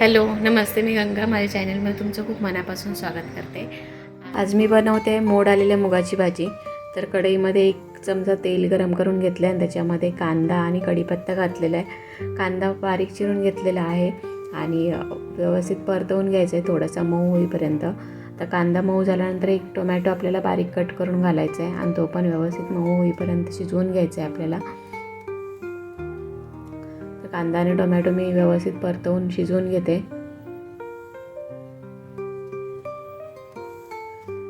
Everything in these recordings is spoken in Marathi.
हॅलो नमस्ते मी गंगा. माझ्या चॅनलमध्ये तुमचं खूप मनापासून स्वागत करते. आज मी बनवते मोड आलेल्या मुगाची भाजी. तर कढईमध्ये एक चमचा तेल गरम करून घेतलं आहे आणि त्याच्यामध्ये कांदा आणि कढीपत्ता घातलेला आहे. कांदा बारीक चिरून घेतलेला आहे आणि व्यवस्थित परतवून घ्यायचं आहे. थोडासा मऊ होईपर्यंत. तर कांदा मऊ झाल्यानंतर एक टोमॅटो आपल्याला बारीक कट करून घालायचा आहे आणि तो पण व्यवस्थित मऊ होईपर्यंत शिजवून घ्यायचा आहे आपल्याला. कांदा आणि टोमॅटो मी व्यवस्थित परतवून शिजवून घेते.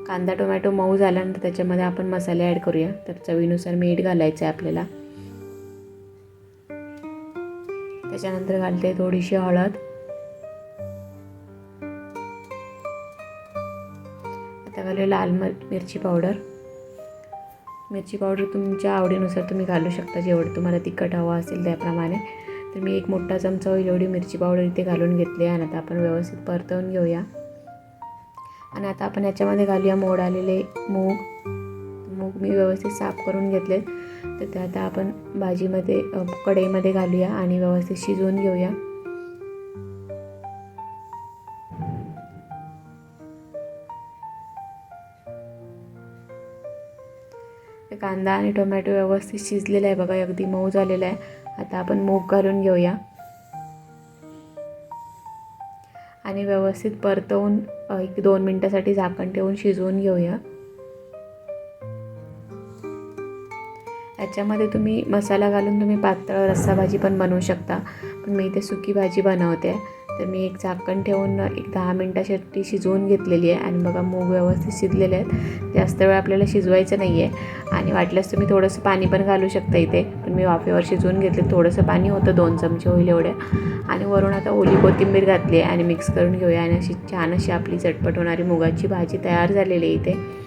कांदा टोमॅटो मऊ झाल्यानंतर त्याच्यामध्ये आपण मसाले ॲड करूया. तर चवीनुसार मीठ घालायचं आहे आपल्याला. त्याच्यानंतर घालते थोडीशी हळद. आता घालूया लाल मर मिरची पावडर. मिरची पावडर तुमच्या आवडीनुसार तुम्ही घालू शकता जेवढं तुम्हाला तिखट हवं असेल त्याप्रमाणे. तर मी एक मोठा चमचा होईल एवढी मिरची पावडर इथे घालून घेतली आणि आता आपण व्यवस्थित परतवून घेऊया. आणि आता आपण याच्यामध्ये घालूया मोड आलेले मूग. मूग मी व्यवस्थित साफ करून घेतले तर ते आता आपण भाजीमध्ये कढईमध्ये घालूया आणि व्यवस्थित शिजवून घेऊया. ते कांदा आणि टोमॅटो व्यवस्थित शिजलेला आहे बघा अगदी मऊ झालेला आहे. आता आपण मूग घालून घेऊया. आणि व्यवस्थित परतवून एक दोन मिनटासाठी झाकण ठेवून शिजवून घेऊया. याच्यामध्ये तुम्ही मसाला घालून तुम्ही पातळ रस्सा भाजी पण बनवू शकता. पण मी इथे सुकी भाजी बनवते. तर मी एक झाकण ठेवून एक दहा मिनटासाठी शिजवून घेतलेली आहे. आणि बघा मूग व्यवस्थित शिजलेले आहेत. जास्त वेळ आपल्याला शिजवायचं नाही आहे आणि वाटल्यास तुम्ही थोडंसं पाणी पण घालू शकता इथे. पण मी वाफेवर शिजवून घेतले. थोडंसं पाणी होतं दोन चमचे होईल एवढ्या आणि वरून आता ओली कोथिंबीर घातली आहे. आणि मिक्स करून घेऊया. आणि अशी छान अशी आपली चटपट होणारी मुगाची भाजी तयार झालेली आहे इथे.